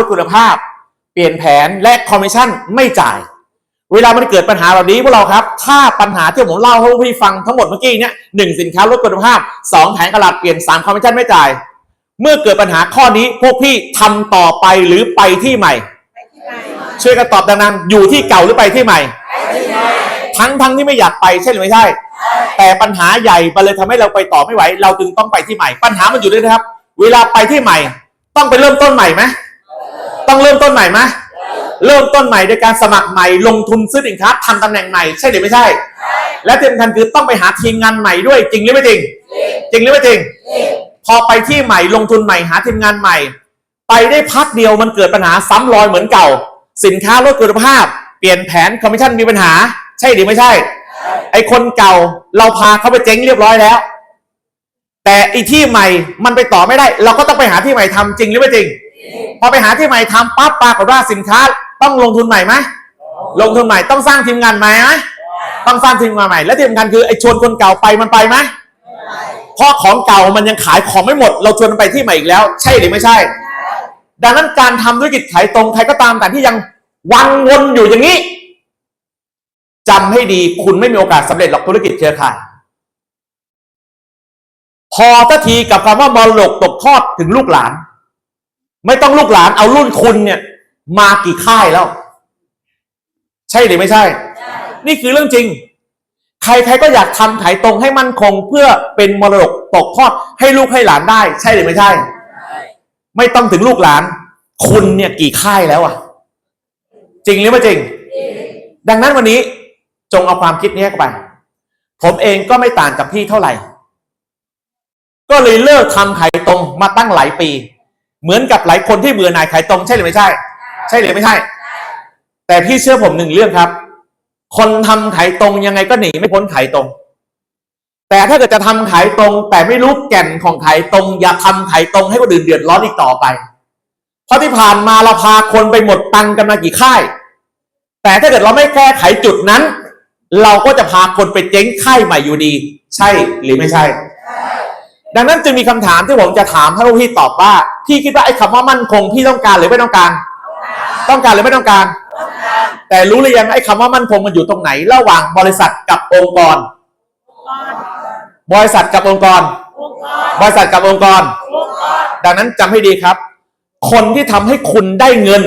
ลดคุณภาพ เปลี่ยนแผนและคอมมิชชั่นไม่จ่าย เวลามันเกิดปัญหาแบบนี้พวกเราครับ ถ้าปัญหาที่ผมเล่าให้พวกพี่ฟังทั้งหมดเมื่อกี้เนี่ยหนึ่งสินค้าลดคุณภาพสองแผนตลาดเปลี่ยนสามคอมมิชชั่นไม่จ่าย เมื่อเกิดปัญหาข้อนี้พวกพี่ทำต่อไปหรือไปที่ใหม่ ช่วยกันตอบดังๆอยู่ที่เก่าหรือไปที่ใหม่ ทั้งทั้งที่ไม่อยากไปใช่หรือไม่ใช่ แต่ปัญหาใหญ่ไปเลยทำให้เราไปต่อไม่ไหว เราจึงต้องไปที่ใหม่ ปัญหามันอยู่ด้วยนะครับ เวลาไปที่ใหม่ ต้องไปเริ่มต้นใหม่ไหม ต้องเริ่มต้นใหม่ไหมเริ่มต้นใหม่โดยการสมัครใหม่ลงทุนซื้อสินค้าทำตำแหน่งใหม่ใช่หรือไม่ใช่ และที่สำคัญคือต้องไปหาทีมงานใหม่ด้วยจริงหรือไม่จริง จริงหรือไม่จริง พอไปที่ใหม่ลงทุนใหม่หาทีมงานใหม่ ไปได้พักเดียวมันเกิดปัญหาซ้ำรอยเหมือนเก่า สินค้าลดคุณภาพ เปลี่ยนแผนคอมมิชชั่นมีปัญหา ใช่หรือไม่ใช่ ไอคนเก่าเราพาเขาไปเจ๊งเรียบร้อยแล้ว แต่ไอที่ใหม่มันไปต่อไม่ได้ เราก็ต้องไปหาที่ใหม่ทำจริงหรือไม่จริง พอไปหาที่ใหม่ทำปั๊บปรากฏว่าสินค้าต้องลงทุนใหม่ไหมลงทุนใหม่ต้องสร้างทีมงานใหม่ไหมต้องสร้างทีมงานใหม่ และที่สำคัญคือไอชวนคนเก่าไปมันไปไหมเพราะของเก่ามันยังขายของไม่หมด เราชวนมันไปที่ใหม่อีกแล้ว ใช่หรือไม่ใช่ ดังนั้นการทำธุรกิจขายตรงใครก็ตามแต่ที่ยังวังวนอยู่อย่างนี้จำให้ดีคุณไม่มีโอกาสสำเร็จหรอกธุรกิจเครือข่ายพอทัทีกับคำว่ามรดกตกทอดถึงลูกหลาน ไม่ต้องลูกหลานเอารุ่นคุณเนี่ย มากี่ค่ายแล้ว ใช่หรือไม่ใช่ นี่คือเรื่องจริง ใครๆก็อยากทำขายตรงให้มั่นคงเพื่อเป็นมรดกตกทอดให้ลูกให้หลานได้ ใช่หรือไม่ใช่ ไม่ต้องถึงลูกหลาน คุณเนี่ยกี่ค่ายแล้วอะ จริงหรือไม่จริง ดังนั้นวันนี้จงเอาความคิดนี้เข้าไป ผมเองก็ไม่ต่างจากพี่เท่าไหร่ ก็เลยเลิกทำขายตรงมาตั้งหลายปี เหมือนกับหลายคนที่เบื่อหน่ายขายตรงใช่หรือไม่ใช่ ใช่หรือไม่ใช่ แต่พี่เชื่อผมหนึ่งเรื่องครับ คนทำขายตรงยังไงก็หนีไม่พ้นขายตรง แต่ถ้าเกิดจะทำขายตรง แต่ไม่รู้แก่นของขายตรง อย่าทำขายตรงให้คนอื่นเดือดร้อนอีกต่อไป เพราะที่ผ่านมาเราพาคนไปหมดตังค์กันมากี่ค่าย แต่ถ้าเกิดเราไม่แก้ไขจุดนั้น เราก็จะพาคนไปเจ๊งค่ายใหม่อยู่ดี ใช่หรือไม่ใช่ ดังนั้นจึงมีคำถามที่ผมจะถามให้พวกพี่ตอบว่าพี่คิดว่าไอ้คำว่ามั่นคงพี่ต้องการหรือไม่ต้องการ ต้องการหรือไม่ต้องการ แต่รู้หรือยังไอ้คำว่ามั่นคงมันอยู่ตรงไหน ระหว่างบริษัทกับองค์กร บริษัทกับองค์กร บริษัทกับองค์กร ดังนั้นจำให้ดีครับ คนที่ทำให้คุณได้เงิน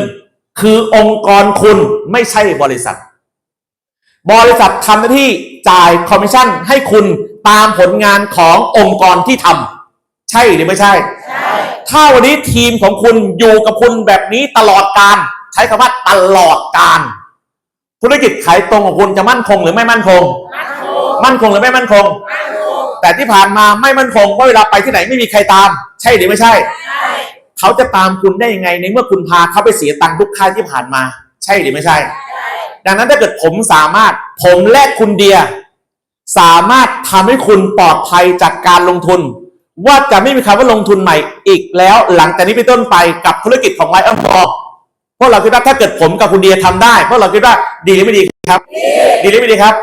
คือองค์กรคุณไม่ใช่บริษัท บริษัททำหน้าที่จ่ายคอมมิชชั่นให้คุณ ตามผลงานขององค์กรที่ทำใช่หรือไม่ใช่ ถ้าวันนี้ทีมของคุณอยู่กับคุณแบบนี้ตลอดการ ใช้คำว่าตลอดการ ธุรกิจขายตรงของคุณจะมั่นคงหรือไม่มั่นคง มั่นคงหรือไม่มั่นคง แต่ที่ผ่านมาไม่มั่นคงเพราะเวลาไปที่ไหนไม่มีใครตาม ใช่หรือไม่ใช่ เขาจะตามคุณได้ยังไงในเมื่อคุณพาเขาไปเสียตังค์ทุกค่ายที่ผ่านมา ใช่หรือไม่ใช่ ดังนั้นถ้าเกิดผมสามารถผมและคุณเดีย สามารถทำให้คุณปลอดภัยจากการลงทุน ว่าจะไม่มีคำว่าลงทุนใหม่อีกแล้วหลังจากนี้เป็นต้นไปกับธุรกิจของไลออนฟอร์พวกเราคิดว่าถ้าเกิดผมกับคุณเดียทำได้พวกเราคิดว่าดีหรือไม่ดีครับ ดีหรือไม่ดีครับ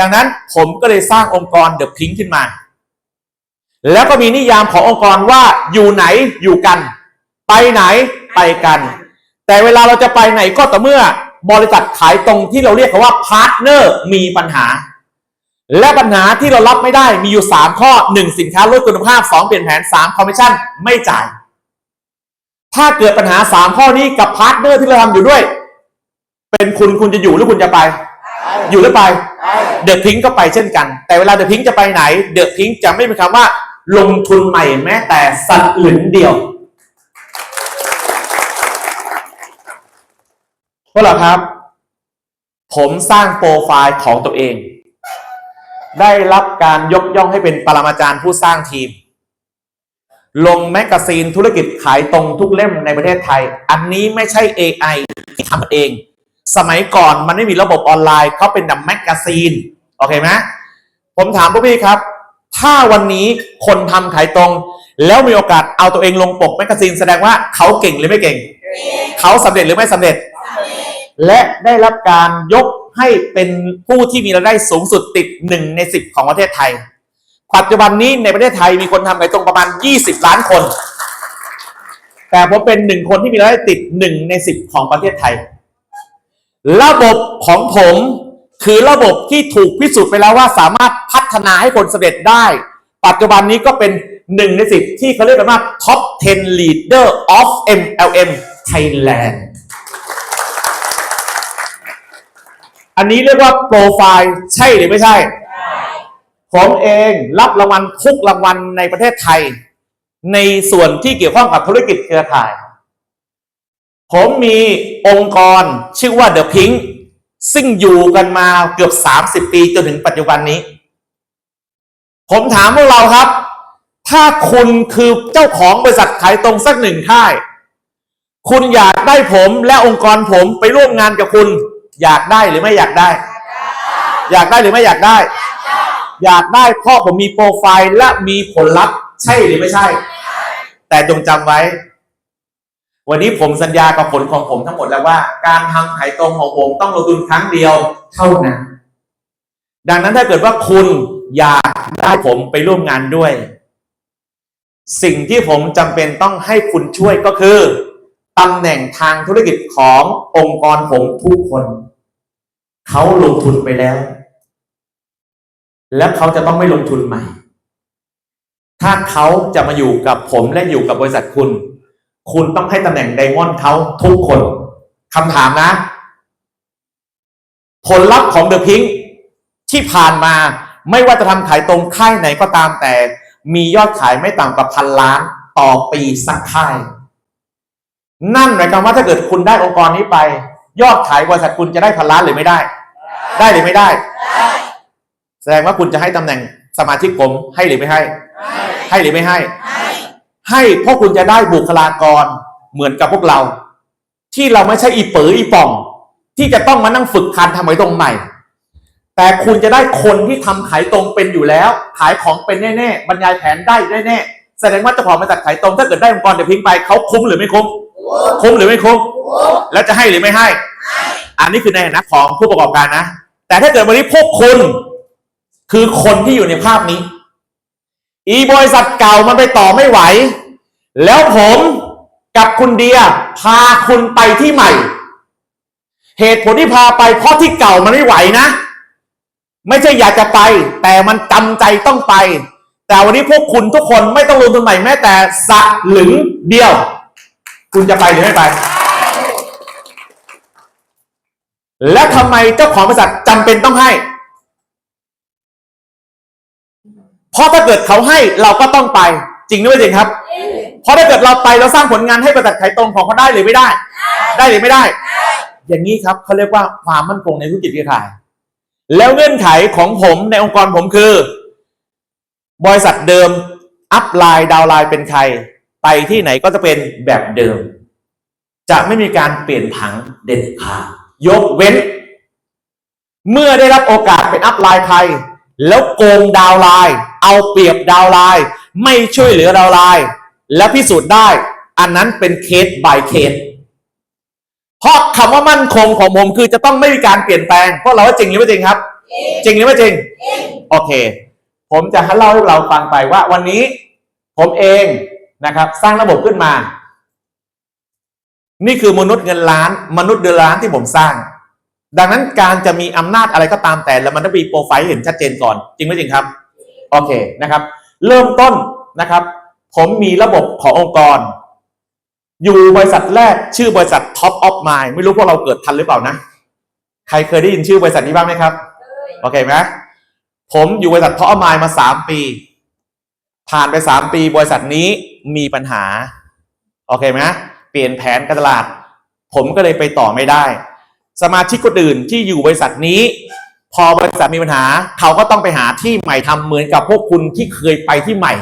ดังนั้นผมก็เลยสร้างองค์กรเดอะพิงขึ้นมา แล้วก็มีนิยามขององค์กรว่าอยู่ไหนอยู่กัน ไปไหนไปกัน แต่เวลาเราจะไปไหนก็ต่อเมื่อบริษัทขายตรงที่เราเรียกกันว่าพาร์ทเนอร์มีปัญหา และปัญหาที่เรารับไม่ได้มีอยู่ 3 ข้อ 1 สินค้าลดคุณภาพ 2 เปลี่ยนแผน 3 คอมมิชชั่นไม่จ่าย ถ้าเกิดปัญหา 3 ข้อนี้กับพาร์ทเนอร์ที่เราทำอยู่ด้วย เป็นคุณคุณจะอยู่หรือคุณจะไป อยู่หรือไป เดอะพิงก็ไปเช่นกัน แต่เวลาเดอะพิงจะไปไหน เดอะพิงจะไม่มีคำว่า ลงทุนใหม่แม้แต่สัตว์หลึนเดียวพวกเราครับ ผมสร้างโปรไฟล์ของตัวเอง ได้รับการยกย่องให้เป็นปรมาจารย์ผู้สร้างทีม ลงแมกกาซีนธุรกิจขายตรงทุกเล่มในประเทศไทย อันนี้ไม่ใช่ AI ที่ทำเอง สมัยก่อนมันไม่มีระบบออนไลน์เขาเป็นดับแมกกาซีนโอเคไหมผมถามพวกพี่ครับ ถ้าวันนี้คนทำขายตรง แล้วมีโอกาสเอาตัวเองลงปกแมกกาซีนแสดงว่าเขาเก่งหรือไม่เก่ง เขาสำเร็จหรือไม่สำเร็จ และได้รับการยก ให้เป็นผู้ที่มีรายได้สูงสุดติดหนึ่งในสิบของประเทศไทย ปัจจุบันนี้ในประเทศไทยมีคนทำขายตรงประมาณ 20 ล้านคน แต่ผมเป็นหนึ่งคนที่มีรายได้ติดหนึ่งในสิบของประเทศไทย ระบบของผมคือระบบที่ถูกพิสูจน์ไปแล้วว่าสามารถพัฒนาให้คนสำเร็จได้ ปัจจุบันนี้ก็เป็นหนึ่งในสิบที่เขาเรียกกันว่า Top 10 Leader of MLM Thailand อันนี้เรียกว่าโปรไฟล์ใช่หรือไม่ใช่ ผมเองรับรางวัลทุกรางวัลในประเทศไทย ในส่วนที่เกี่ยวข้องกับธุรกิจเครือข่าย ผมมีองค์กรชื่อว่า The Pink ซึ่งอยู่กันมาเกือบ 30 ปีจนถึงปัจจุบันนี้ ผมถามพวกเราครับ ถ้าคุณคือเจ้าของบริษัทขายตรงสักหนึ่งค่าย คุณอยากได้ผมและองค์กรผมไปร่วมงานกับคุณ อยากได้หรือไม่อยากได้ อยากได้หรือไม่อยากได้ อยากได้เพราะผมมีโปรไฟล์และมีผลลัพธ์ใช่หรือไม่ใช่ แต่จงจำไว้ วันนี้ผมสัญญากับผลของผมทั้งหมดแล้วว่า การทำขายตรงของผมต้องลงทุนครั้งเดียวเท่านั้น ดังนั้นถ้าเกิดว่าคุณอยากได้ผมไปร่วมงานด้วย สิ่งที่ผมจำเป็นต้องให้คุณช่วยก็คือตำแหน่งทางธุรกิจขององค์กรผมทุกคน เขาลงทุนไปแล้ว แล้วเขาจะต้องไม่ลงทุนใหม่ ถ้าเขาจะมาอยู่กับผมและอยู่กับบริษัทคุณ คุณต้องให้ตำแหน่งไดมอนด์เขาทุกคนคำถามนะ ผลลัพธ์ของเดอะพิงที่ผ่านมาไม่ว่าจะทำขายตรงค่ายไหนก็ตามแต่ มียอดขายไม่ต่ำกว่าพันล้านต่อปีสักค่าย นั่นหมายความว่าถ้าเกิดคุณได้องค์กรนี้ไป ยอดขายบริษัทคุณจะได้พันล้านหรือไม่ได้ ได้หรือไม่ได้ แสดงว่าคุณจะให้ตำแหน่งสมาชิกผมให้หรือไม่ให้ ให้หรือไม่ให้ ให้เพราะคุณจะได้บุคลากรเหมือนกับพวกเรา ที่เราไม่ใช่อีเป๋ออีป่อง ที่จะต้องมานั่งฝึกคันทำไมตรงใหม่ แต่คุณจะได้คนที่ทำขายตรงเป็นอยู่แล้ว ขายของเป็นแน่ๆบรรยายแผนได้แน่ๆแสดงว่าเจ้าของบริษัทขายตรงถ้าเกิดได้องค์กรเดี๋ยวพิงไปเขาคุ้มหรือไม่คุ้มคุ้มหรือไม่คุ้มแล้วจะให้หรือไม่ให้ อันนี้คือในฐานะของผู้ประกอบการนะ แต่ถ้าเกิดวันนี้พวกคุณคือคนที่อยู่ในภาพนี้ อีบริษัทเก่ามันไปต่อไม่ไหว แล้วผมกับคุณเดียพาคุณไปที่ใหม่ เหตุผลที่พาไปเพราะที่เก่ามันไม่ไหวนะ ไม่ใช่อยากจะไป แต่มันจำใจต้องไป แต่วันนี้พวกคุณทุกคนไม่ต้องลงทุนใหม่แม้แต่สะหลึงเดียว คุณจะไปหรือไม่ไป และทำไมเจ้าของบริษัทจำเป็นต้องให้ เพราะถ้าเกิดเขาให้เราก็ต้องไป จริงหรือไม่จริงครับ เพราะถ้าเกิดเราไปเราสร้างผลงานให้บริษัทขายตรงของเขาได้หรือไม่ได้ ได้หรือไม่ได้ อย่างนี้ครับเขาเรียกว่าความมั่นคงในธุรกิจเครือข่าย แล้วเงื่อนไขของผมในองค์กรผมคือ บริษัทเดิมอัพไลน์ดาวไลน์เป็นใคร ไปที่ไหนก็จะเป็นแบบเดิม จะไม่มีการเปลี่ยนผังเด็ดขาด ยกเว้น เมื่อได้รับโอกาสเป็นอัพไลน์ใครแล้วโกงดาวน์ไลน์เอาเปรียบดาวน์ไลน์ไม่ช่วยเหลือดาวน์ไลน์และพิสูจน์ได้ อันนั้นเป็นเคส by เคสเพราะคำว่ามั่นคงของผมคือจะต้องไม่มีการเปลี่ยนแปลงเพราะเราว่าจริงหรือไม่จริงครับ จริงหรือไม่จริง โอเค ผมจะเล่าให้เราฟังไปว่าวันนี้ผมเองนะครับ สร้างระบบขึ้นมา นี่คือมนุษย์เงินล้าน มนุษย์เดือนล้านที่ผมสร้าง ดังนั้นการจะมีอำนาจอะไรก็ตามแต่แล้วมันต้องมีโปรไฟล์ให้เห็นชัดเจนก่อน จริงไหมจริงครับ โอเคนะครับ เริ่มต้นนะครับ ผมมีระบบขององค์กร อยู่บริษัทแรกชื่อบริษัท Top of Mind ไม่รู้พวกเราเกิดทันหรือเปล่านะ ใครเคยได้ยินชื่อบริษัทนี้บ้างไหมครับ โอเคไหมผมอยู่บริษัท Top of Mind มาสามปี ผ่านไปสามปี บริษัทนี้มีปัญหา โอเคไหม เปลี่ยนแผนการตลาด ผมก็เลยไปต่อไม่ได้ สมาชิกคนอื่นที่อยู่บริษัทนี้ พอบริษัทมีปัญหา เขาก็ต้องไปหาที่ใหม่ทำเหมือนกับพวกคุณที่เคยไปที่ใหม่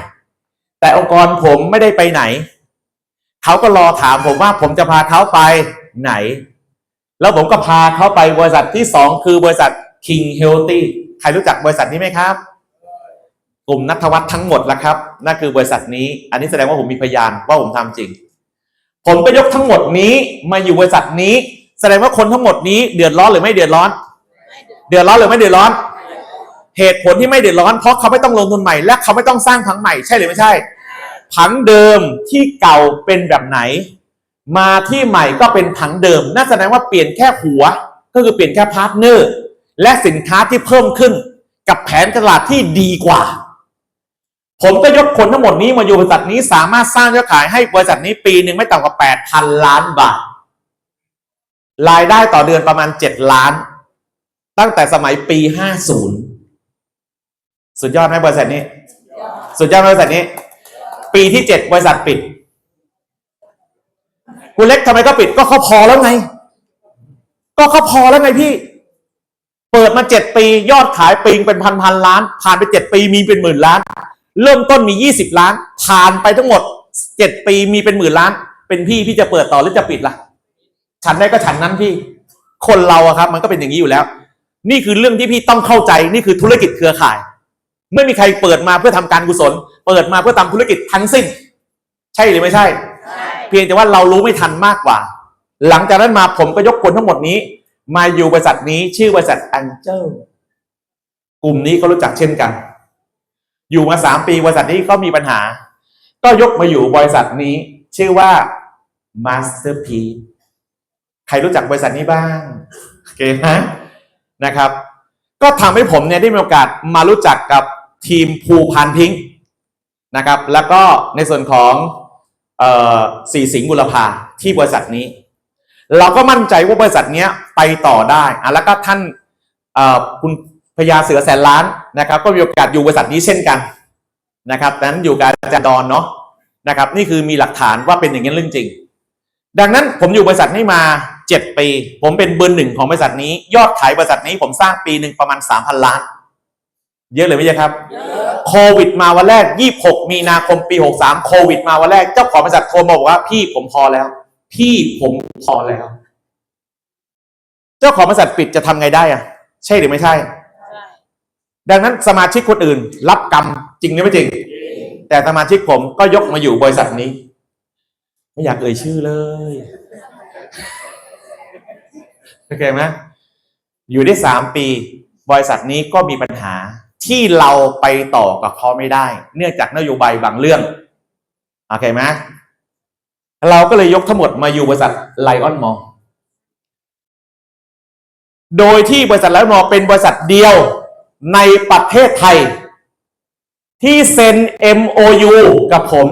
แต่องค์กรผมไม่ได้ไปไหน เขาก็รอถามผมว่าผมจะพาเขาไปไหน แล้วผมก็พาเขาไปบริษัทที่สองคือบริษัท King Healthy ใครรู้จักบริษัทนี้ไหมครับกลุ่มนัทวัฒน์ทั้งหมดแล้วครับนั่นคือบริษัทนี้ อันนี้แสดงว่าผมมีพยานว่าผมทำจริง ผมก็ยกทั้งหมดนี้มาอยู่บริษัทนี้ แสดงว่าคนทั้งหมดนี้เดือดร้อนหรือไม่เดือดร้อน เดือดร้อนหรือไม่เดือดร้อน เหตุผลที่ไม่เดือดร้อนเพราะเขาไม่ต้องลงทุนใหม่ และเขาไม่ต้องสร้างผังใหม่ใช่หรือไม่ใช่ ผังเดิมที่เก่าเป็นแบบไหน มาที่ใหม่ก็เป็นผังเดิมนั่นแสดงว่าเปลี่ยนแค่หัว ก็คือเปลี่ยนแค่พาร์ทเนอร์และสินค้าที่เพิ่มขึ้น กับแผนตลาดที่ดีกว่า ผมก็ยกคนทั้งหมดนี้มาอยู่บริษัทนี้สามารถสร้างยอดขายให้บริษัทนี้ปีหนึ่งไม่ต่ำกว่า 8,000 ล้านบาท รายได้ต่อเดือนประมาณ 7 ล้าน ตั้งแต่สมัยปี 50 สุดยอดไหมบริษัทนี้ สุดยอดไหมบริษัทนี้ ปีที่ 7 บริษัทปิด คุณเล็กทำไมก็ปิดก็เขาพอแล้วไง ก็เขาพอแล้วไงพี่ เปิดมาเจ็ดปี ยอดขายปีงเป็นพันพันล้าน ผ่านไปเจ็ดปีมีเป็นหมื่นล้าน เริ่มต้นมียี่สิบล้าน ผ่านไปทั้งหมดเจ็ดปีมีเป็นหมื่นล้าน เป็นพี่พี่จะเปิดต่อหรือจะปิดล่ะ ฉันได้ก็ฉันนั้นพี่ คนเราอะครับ มันก็เป็นอย่างนี้อยู่แล้ว นี่คือเรื่องที่พี่ต้องเข้าใจนี่คือธุรกิจเครือข่าย ไม่มีใครเปิดมาเพื่อทำการกุศล เปิดมาเพื่อทำธุรกิจทั้งสิ้น ใช่หรือไม่ใช่ เพียงแต่ว่าเรารู้ไม่ทันมากกว่า หลังจากนั้นมาผมก็ยกคนทั้งหมดนี้ มาอยู่บริษัทนี้ชื่อบริษัท Angel กลุ่มนี้ก็รู้จักเช่นกัน อยู่มาสามปีบริษัทนี้ก็มีปัญหา ก็ยกมาอยู่บริษัทนี้ ชื่อว่า Masterpiece ใครรู้จักบริษัทนี้บ้างโอเคฮะนะครับ ก็ทำให้ผมเนี่ยได้มีโอกาสมารู้จักกับทีมภูพานพิงค์นะครับ แล้วก็ในส่วนของเอ่อสีสิงห์บุรพาที่บริษัทนี้ เราก็มั่นใจว่าบริษัทนี้ไปต่อได้อะแล้วก็ท่านคุณ พญาเสือแสนล้านนะครับ ก็มีโอกาสอยู่บริษัทนี้เช่นกันนะครับดังนั้นอยู่กับอาจารย์ดอนเนาะนะครับ นี่คือมีหลักฐานว่าเป็นอย่างนั้นเรื่องจริง ดังนั้นผมอยู่บริษัทนี้มาเจ็ดปี ผมเป็นเบอร์หนึ่งของบริษัทนี้ ยอดขายบริษัทนี้ผมสร้างปีหนึ่งประมาณสามพันล้าน เยอะเลยไม่ใช่ครับโควิดมาวันแรก 26 มีนาคมปี 63 โควิดมาวันแรกเจ้าของบริษัทโทรมาบอกว่าพี่ผมพอแล้ว พี่ผมพอแล้ว เจ้าของบริษัทปิดจะทำไงได้อะใช่หรือไม่ใช่ ดังนั้นสมาชิกคนอื่น รับกรรมจริงหรือไม่จริง แต่สมาชิกผมก็ยกมาอยู่บริษัทนี้ ไม่อยากเอ่ยชื่อเลยโอเคไหมอยู่ได้สามปี บริษัทนี้ก็มีปัญหาที่เราไปต่อกับเขาไม่ได้ เนื่องจากนโยบายบางเรื่องโอเคไหมเราก็เลยยกทั้งหมดมาอยู่บริษัทไลออนมอโดยที่บริษัทไลออนมอเป็นบริษัทเดียว ในประเทศไทย ที่เซ็น MOU กับผม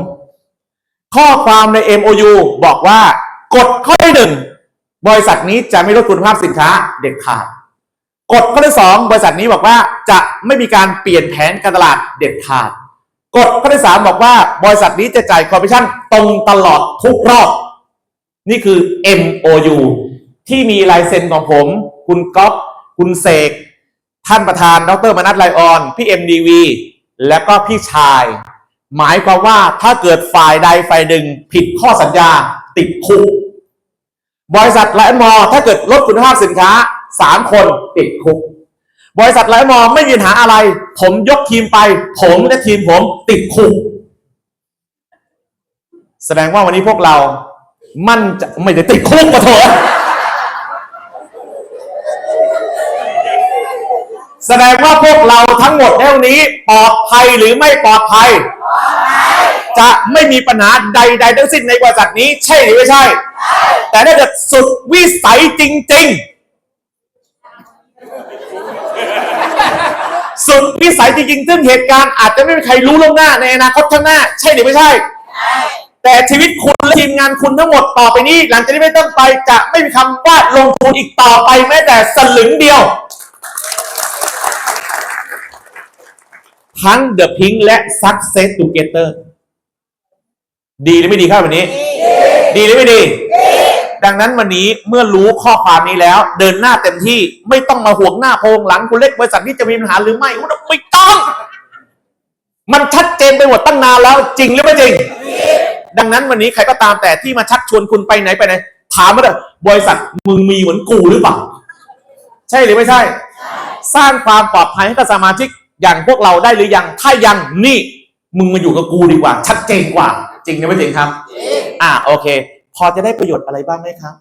ข้อความใน MOU บอกว่ากฎข้อที่หนึ่งบริษัทนี้จะไม่ลดคุณภาพสินค้าเด็ดขาดกฎข้อที่สองบริษัทนี้บอกว่าจะไม่มีการเปลี่ยนแผนการตลาดเด็ดขาดกฎข้อที่สามบอกว่าบริษัทนี้จะจ่ายคอมมิชชั่นตรงตลอดทุกรอบ นี่คือ MOU ที่มีลายเซ็นของผม คุณก๊อฟคุณเสก ท่านประธานดรมนัทไลออนพี่เอ็มดีวีและก็พี่ชาย หมายความว่าถ้าเกิดฝ่ายใดฝ่ายหนึ่งผิดข้อสัญญาติดคุกบริษัทไลออนมอถ้าเกิดลดคุณภาพสินค้าสามคนติดคุก บริษัทไลออนมอไม่มีปัญหาอะไร ผมยกทีมไป ผมและทีมผมติดคุก แสดงว่าวันนี้พวกเรา มั่นจะไม่ได้ติดคุกมาเถอะ แสดงว่าพวกเราทั้งหมดในวันนี้ปลอดภัยหรือไม่ปลอดภัย จะไม่มีปัญหาใด ๆ ทั้งสิ้นในบริษัทนี้ ใช่หรือไม่ใช่ แต่ถ้าเกิดสุดวิสัยจริง ๆ สุดวิสัยจริงๆซึ่งเหตุการณ์อาจจะไม่มีใครรู้ล่วงหน้าในอนาคตข้างหน้า ใช่หรือไม่ใช่ แต่ชีวิตคุณและทีมงานคุณทั้งหมดต่อไปนี้ หลังจากนี้ไม่ต้องไปจะไม่มีคำว่าลงทุนอีกต่อไปแม้แต่สลึงเดียว ทั้ง The Pink และ Success Together ดีหรือไม่ดีครับวันนี้ ดีหรือไม่ดี ดังนั้นวันนี้เมื่อรู้ข้อความนี้แล้ว เดินหน้าเต็มที่ไม่ต้องมาห่วงหน้าโพงหลังคุณเล็กบริษัทนี้จะมีปัญหาหรือไม่ไม่ต้อง มันชัดเจนไปหมดตั้งนานแล้วจริงหรือไม่จริง ดังนั้นวันนี้ใครก็ตามแต่ที่มาชักชวนคุณไปไหนไปไหนถามมาเถอะบริษัทมึงมีเหมือนกูหรือเปล่า ใช่หรือไม่ใช่ สร้างความปลอดภัยให้กับสมาชิก อย่างพวกเราได้หรือยัง ถ้ายังนี่มึงมาอยู่กับกูดีกว่า ชัดเจนกว่า จริงหรือไม่จริงครับ อ่าโอเค พอจะได้ประโยชน์อะไรบ้างไหมครับ